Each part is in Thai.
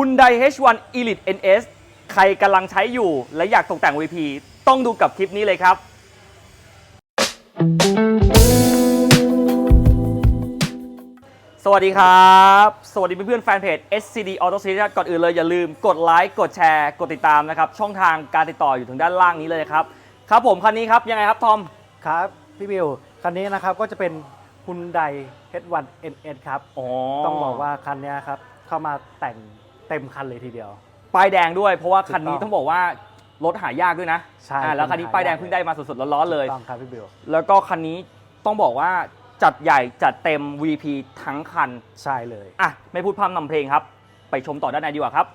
Hyundai H1 Elite NS ใครกำลังใช้อยู่และอยากตกแต่ง VP ต้องดูกับคลิปนี้เลยครับ สวัสดีครับ สวัสดีเพื่อนๆแฟนเพจ SCD Auto Series ก่อนอื่นเลยอย่าลืมกดไลค์กดแชร์กดติดตามนะครับ ช่องทางการติดต่ออยู่ทางด้านล่างนี้เลยครับ ครับผมคันนี้ครับ ยังไงครับ ทอม ครับ พี่บิวคันนี้นะครับก็จะเป็น Hyundai H1 NS ครับอ๋อต้องบอกว่าคันเนี้ยครับ เข้ามาแต่ง เต็มคันเลยทีเดียว ป้ายแดงด้วยเพราะว่าคันนี้ถูกต้องต้องบอกว่ารถหายากด้วยนะใช่อ่าแล้วคันนี้ป้ายแดงเพิ่งได้มาสดๆร้อนๆเลยถูกต้องครับพี่บิวแล้วก็คันนี้ต้องบอกว่าจัดใหญ่จัดเต็ม VP ทั้งคันใช่เลย อะไม่พูดพร่ำนำเพลงครับ ไปชมต่อด้านในดีกว่าครับ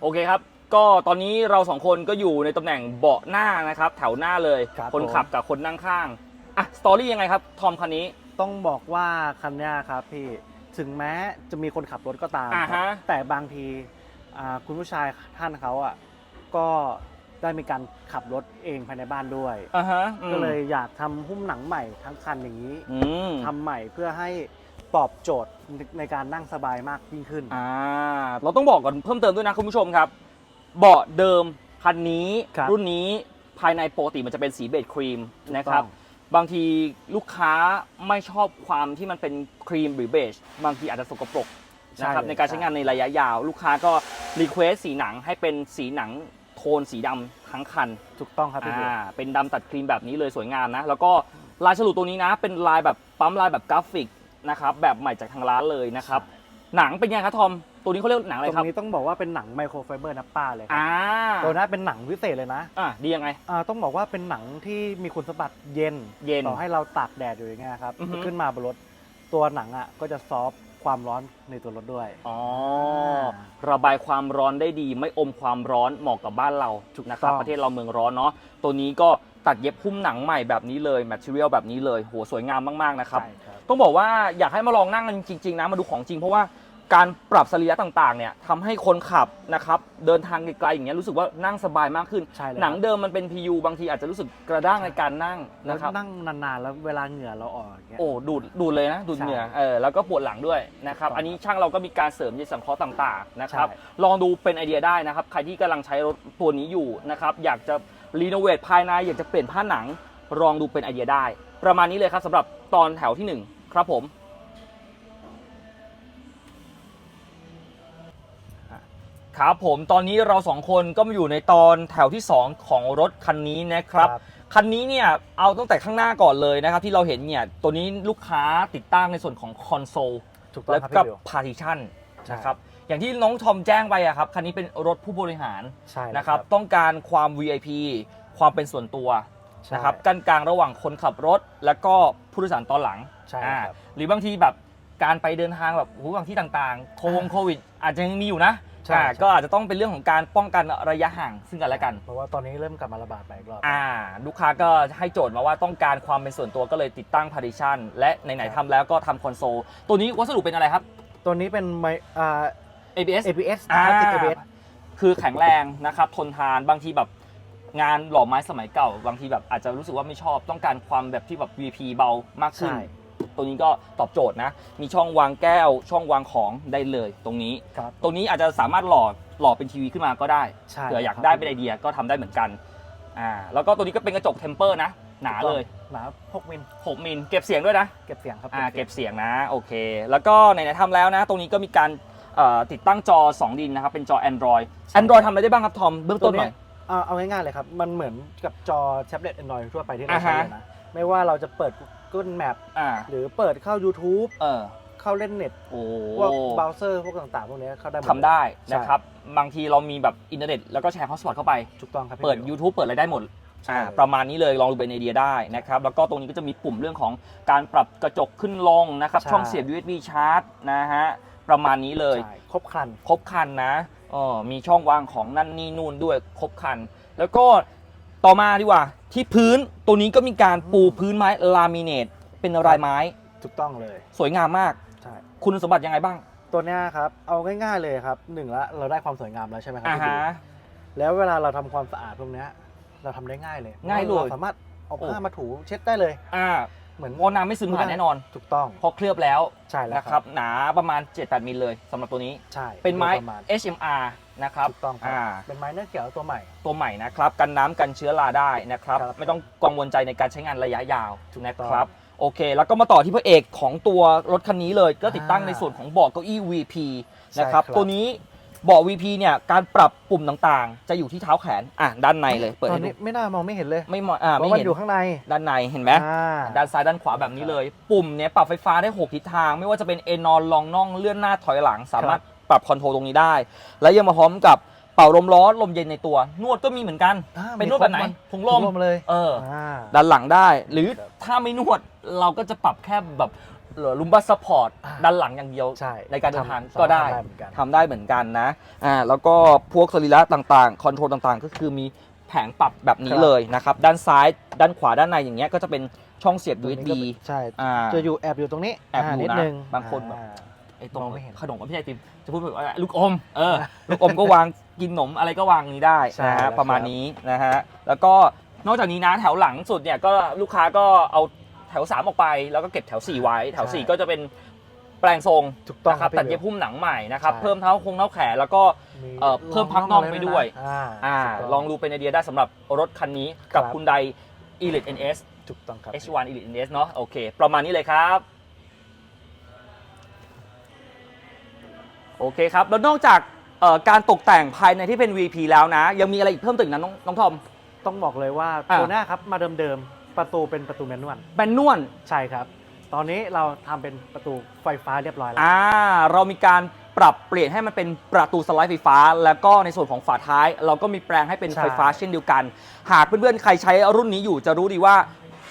โอเคครับ ก็ตอนนี้เราสองคนก็อยู่ในตำแหน่งเบาะหน้านะครับ แถวหน้าเลยครับคนผม ขับกับคนนั่งข้างอะสตอรี่ยังไงครับ ทอมคันนี้ ต้องบอกว่าคันเนี้ยครับพี่ ถึงแม้จะมีคนขับรถก็ตามอ่าครัฮะ บแต่บางทีอ่าคุณผู้ชายท่านเขาอะก็ได้มีการขับรถเองภายในบ้านด้วย อ่าฮะอืมก็เลยอยากทำหุ้มหนังใหม่ทั้งคันอย่างนี้อืมทำใหม่เพื่อให้ตอบโจทย์ในการนั่งสบายมากยิ่งขึ้น อ่าเราต้องบอกก่อนเพิ่มเติมด้วยนะคุณผู้ชมครับ เบาะเดิมคันนี้ครับรุ่นนี้ภายในปกติมันจะเป็นสีเบจครีมนะครับ ถูกต้อง บางทีลูกค้าไม่ชอบความที่มันเป็นครีมหรือเบจบางทีอาจจะสกปรกนะครับใช่เลยในการใช้งานในระยะยาว ลูกค้าก็รีเควสสีหนังให้เป็นสีหนังโทนสีดำทั้งคันถูกต้องครับพี่บิวอ่าเป็นดำตัดครีมแบบนี้เลยสวยงามนะ แล้วก็ลายฉลุตัวนี้นะ เป็นลายแบบปั๊มลายแบบกราฟิกนะครับแบบใหม่จากทางร้านเลยนะครับ หนังเป็นไงครับทอม ตัวนี้เขาเรียกหนังอะไรตครับรงนี้ต้องบอกว่าเป็นหนังไมโครไฟเบอร์นับป้าเลยครับอ่าตัวนั้นเป็นหนังพิเศษเลยนะอ่าดียังไง อ่าต้องบอกว่าเป็นหนังที่มีคุณสมบัติเย็นเย็นต่อให้เราตากแดดอยู่อย่างเงี้ยครับอือฮึ ขึ้นมาบนรถตัวหนังอะก็จะซอฟต์ความร้อนในตัวรถด้วย อ๋อ ระบายความร้อนได้ดี ไม่อมความร้อนเหมาะกับบ้านเราถูกนะครับ ต้อง ประเทศเราเมืองร้อนเนาะ ตัวนี้ก็ตัดเย็บหุ้มหนังใหม่แบบนี้เลยแมทเทียลแบบนี้เลย โห สวยงามมาก ๆ นะครับ ใช่ครับ ต้องบอกว่าอยากให้มาลองนั่งกันจริง ๆ นะ มาดูของจริงเพราะว่า การปรับสรีระต่างๆเนี่ยทำให้คนขับนะครับเดินทางไกลๆอย่างเงี้ยรู้สึกว่านั่งสบายมากขึ้น ใช่เลยหนังเดิมมันเป็น PU บางทีอาจจะรู้สึกกระด้างในการนั่งแล้วนะครับ นั่งนานๆแล้วเวลาเหงื่อเราออกอย่างเงี้ย โอ้ดูดดูดเลยนะดูดใช่เหงื่อเออแล้วก็ปวดหลังด้วยนะครับถูกต้องอันนี้ช่างเราก็มีการเสริมเย็นสังเคราะห์ต่างๆนะครับ ใช่ ลองดูเป็นไอเดียได้นะครับ ใครที่กำลังใช้รถตัวนี้อยู่นะครับ อยากจะรีโนเวทภายในอยากจะเปลี่ยนผ้าหนังลองดูเป็นไอเดียได้ ประมาณนี้เลยครับสำหรับตอนแถวที่หนึ่งครับผม ครับผมตอนนี้เราสองคนก็มาอยู่ในตอนแถวที่ 2 ของรถคันนี้นะครับ คันนี้เนี่ยเอาตั้งแต่ข้างหน้าก่อนเลยนะครับที่เราเห็นเนี่ยตัวนี้ลูกค้าติดตั้งในส่วนของคอนโซลถูกต้องและครับก็พี่บิว พาร์ติชันใช่ นะครับอย่างที่น้องทอมแจ้งไปอะครับคันนี้เป็นรถผู้บริหารใช่นะครับต้องการความ VIP ความเป็นส่วนตัวใช่นะครับกันกลางระหว่างคนขับรถ และก็ผู้โดยสารตอนหลัง ใช่อ่าครับหรือบางทีแบบการไปเดินทางแบบโอ้โหบางที่ต่างๆ โควงโควิด อาจจะยังมีอยู่นะ ใช่อ่าใช่ ก็อาจจะต้องเป็นเรื่องของการป้องกันระยะห่างซึ่งกันและกัน เพราะว่าตอนนี้เริ่มกลับมาระบาดไปอีกรอบ อ่าลูกค้าก็ให้โจทย์มาว่าต้องการความเป็นส่วนตัวก็เลยติดตั้ง partition และไหนๆทำแล้วก็ทำคอนโซล ตัวนี้วัสดุเป็นอะไรครับ ตัวนี้เป็นไมอ่า ABS ABS อ่าพลาสติก ABS คือแข็งแรงนะครับทนทานบางทีแบบงานหล่อไม้สมัยเก่า บางทีแบบอาจจะรู้สึกว่าไม่ชอบต้องการความแบบที่แบบ VP เบามากขึ้น ใช่ ตัวนี้ก็ตอบโจทย์นะ มีช่องวางแก้ว ช่องวางของได้เลยตรงนี้ ครับ ตรงนี้อาจจะสามารถหล่อหล่อเป็นทีวีขึ้นมาก็ได้ใช่เผื่ออยากครับได้เป็นไอเดียก็ทำได้เหมือนกันอ่าแล้วก็ตัวนี้ก็เป็นกระจกเทมเปอร์นะ หนาเลยหนา6มิล6มิลเก็บเสียงด้วยนะ เก็บเสียงครับอ่าเก็บเสียงนะโอเค แล้วก็ไหนๆทำแล้วนะ ตรงนี้ก็มีการเอ่อติดตั้งจอ 2 ดินนะครับ เป็นจอ Android Android ทำอะไรได้บ้างครับทอมเบื้องตัต้วนหน่เนี้อยยเอาเอาง่ายๆเลยครับ มันเหมือนกับจอแท็บเล็ต Android ทั่วไปที่เราอ่าใช้ฮะ เลยนะ ไม่ว่าเราจะเปิด Google Map อ่าหรือเปิดเข้า YouTube เออเข้าเล่นเน็ตโอ้พวกเบราว์เซอร์พวกต่างๆ พวกเนี้ยเข้าได้หมด ทำได้ใช่นะครับ บางทีเรามีแบบอินเทอร์เน็ตแล้วก็แชร์ฮอสปอตเข้าไป ถูกต้องครับพี่เปิดบิว YouTube เปิดอะไรได้หมดใช่ อ่าประมาณนี้เลยลองดูเป็นไอเดียได้นะครับ แล้วก็ตรงนี้ก็จะมีปุ่มเรื่องของการปรับกระจกขึ้นลงนะครับช่องเสียบ USB ชาร์จนะฮะ ประมาณนี้เลย ใช่ครบครัน ครบคันนะเออมีช่องวางของนั่นนี่นู่นด้วยครบคัน แล้วก็ ต่อมาดีกว่า ที่พื้นตัวนี้ก็มีการปูพื้นไม้ลามิเนตเป็นลายไม้ ถูกต้องเลย สวยงามมาก ใช่ คุณสมบัติยังไงบ้าง ตัวเนี้ยครับ เอาง่ายๆเลยครับหนึ่งละเราได้ความสวยงามแล้วใช่ไหมครัอ่าพี่บิฮะวแล้วเวลาเราทำความสะอาดพวกเนี้ยเราทำได้ง่ายเลยง่ายเลยเราสามารถเอาโอ้ผ้ามาถูเช็ดได้เลย อ่าเหมือนเพราะน้ำไม่ซึมผ่านแน่นอนถูกต้องเพราะเคลือบแล้วใช่แล้วนะคครัรับบหนาประมาณ 7-8มิลเลยสำหรับตัวนี้ ใช่เป็นไม้ โดยประาณ HMR นะครับถูกต้องครับอ่า เป็นไม้เนื้อเขียวตัวใหม่ ตัวใหม่นะครับกันน้ำกันเชื้อราได้นะครับครับไม่ต้องกังวลใจในการใช้งานระยะยาวถูกนะต้องครับโอเค แล้วก็มาต่อที่พระเอกของตัวรถคันนี้เลย ก็ติดตั้งอ่าในส่วนของเบาะเก้าอี้ VP ใช่นะครับครับ ตัวนี้เบาะ VP เนี่ยการปรับปุ่มต่างๆ จะอยู่ที่เท้าแขนอะด้านในเลยเปิดตอให้นดูนี้ไม่น่ามองไม่เห็นเลยไม่เหมาะอ่าเพไม่ราะมันเห็นอยู่ข้างในด้านด้านในเห็นไหมด้านซ้ายด้านขวาแบบนี้เลย ปุ่มเนี่ยปรับไฟฟ้าได้ 6 ทิศทาง ไม่ว่าจะเป็นเอนนอนลองน่องเลื่อนหน้าถอยหลัง สามารถ ปรับคอนโทรลตรงนี้ได้ และยังมาพร้อมกับเป่าลมร้อนลมเย็นในตัว นวดก็มีเหมือนกัน อ่าเป็นนวดแบบไหนมีครบถุงลลมมลมเลย เออ อ่า ด้านหลังได้ หรือครับถ้าไม่นวดเราก็จะปรับแค่แบบลุมบัสซัพพอร์ตอ่า ด้านหลังอย่างเดียวใช่ในการเดินทางทำก็ได้ทำเหมือนกัน ทำได้เหมือนกันนะอ่าแล้วก็พวกสรีระต่างๆ คอนโทรลต่างๆ ก็คือมีแผงปรับแบบนี้ครับ เลยนะครับ ด้านซ้ายด้านขวาด้านในอย่างเงี้ยก็จะเป็นช่องเสียบ ตัวนี้ USB ก็เป็นใช่อ่า จะอยู่แอบอยู่ตรงนี้แอบอยู่านิดนะนึงบางคนแบบ อ่า ไอ้ตรงมองไม่เห็นขนมกับพี่ไอติมจะพูดแบบว่าลูกอมเออลูกอมก็วางกินขนมอะไรก็วางนี้ได้ใช่นะแล้ฮะวประมาณนี้นะฮะแล้วก็นอกจากนี้นะแถวหลังสุดเนี่ยก็ลูกค้าก็เอาแถว 3 ออกไป แล้วก็เก็บแถว 4 ไว้ แถว 4 ก็จะเป็นแปลงทรงถูกต้องนะครับพี่ตัดเย็บบิวพุ่มหนังใหม่นะครับใช่ เพิ่มเท้าคงเท้าแขนแล้วก็ มีเอ่อเพิ่มพักน่องไปด้วย อ่าอ่าถูกต้ ลองดูเป็นไอเดียได้สำหรับรถคันนี้กับครับ คุณได Elite NS ถูกต้องครับ H1 Elite NS เนาะโอเค ประมาณนี้เลยครับ โอเคครับ แล้วนอกจากเอ่อการตกแต่งภายในที่เป็น VP แล้วนะ ยังมีอะไรอีกเพิ่มเติมอีกนะน้องน้องทอม ต้องบอกเลยว่าอ่า ตัวหน้าครับมาเดิมๆประตูเป็นประตูแมนนวลแบนนวลใช่ครับ ตอนนี้เราทำเป็นประตูไฟฟ้าเรียบร้อยแล้ว อ่าเรามีการปรับเปลี่ยนให้มันเป็นประตูสไลด์ไฟฟ้า แล้วก็ในส่วนของฝาท้าย เราก็มีแปลงให้เป็นใช่ ไฟฟ้าเช่นเดียวกัน หากเพื่อนๆใครใช้รุ่นนี้อยู่จะรู้ดีว่า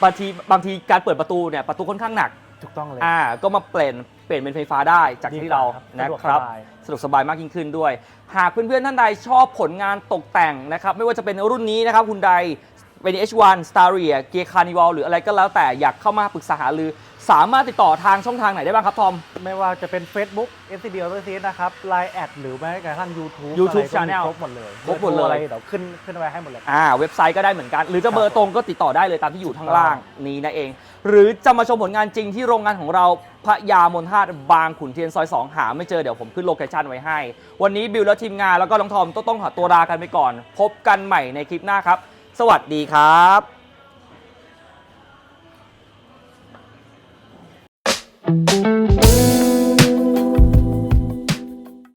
บางทีบางทีการเปิดประตูเนี่ยประตูค่อนข้างหนัก ถูกต้องเลย อ่าก็มาเปลี่ยน เปลี่ยนเป็นไฟฟ้าได้จากที่เราดีนะกว่ครับสะดวกสบาย สะดวกสบายมากยิ่งขึ้นด้วย หากเพื่อนๆท่านใดชอบผลงานตกแต่งนะครับ ไม่ว่าจะเป็นรุ่นนี้นะครับคุณใด เป็น H1 Staria เกียร์ Carnival หรืออะไรก็แล้วแต่อยากเข้ามาปรึกษาหารือ สามารถติดต่อทางช่องทางไหนได้บ้างครับทอม ไม่ว่าจะเป็น Facebook FCD Auto Series นะครับ Line แอดหรือแม้กระทั่ง YouTube YouTube อะไรก็มี Channel ครบหมดเลยครบหมดเลยอะไรเดี๋ยวขึ้นขึ้นไว้ให้หมดเลย อ่าเว็บไซต์ก็ได้เหมือนกัน หรือจะเบอครัร์บตรงก็ติดต่อได้เลยตามที่อยู่ข้างล่างนี้นะเอง หรือจะมาชมผลงานจริงที่โรงงานของเราพระยามนทาตบางขุนเทียนซอย 2 หาไม่เจอเดี๋ยวผมขึ้นโลเคชั่นไว้ให้ วันนี้บิวและทีมงานแล้วก็น้องทอมต้องต้องขอตัวลากันไปก่อน พบกันใหม่ในคลิปหน้าครับ สวัสดีครับ Thank you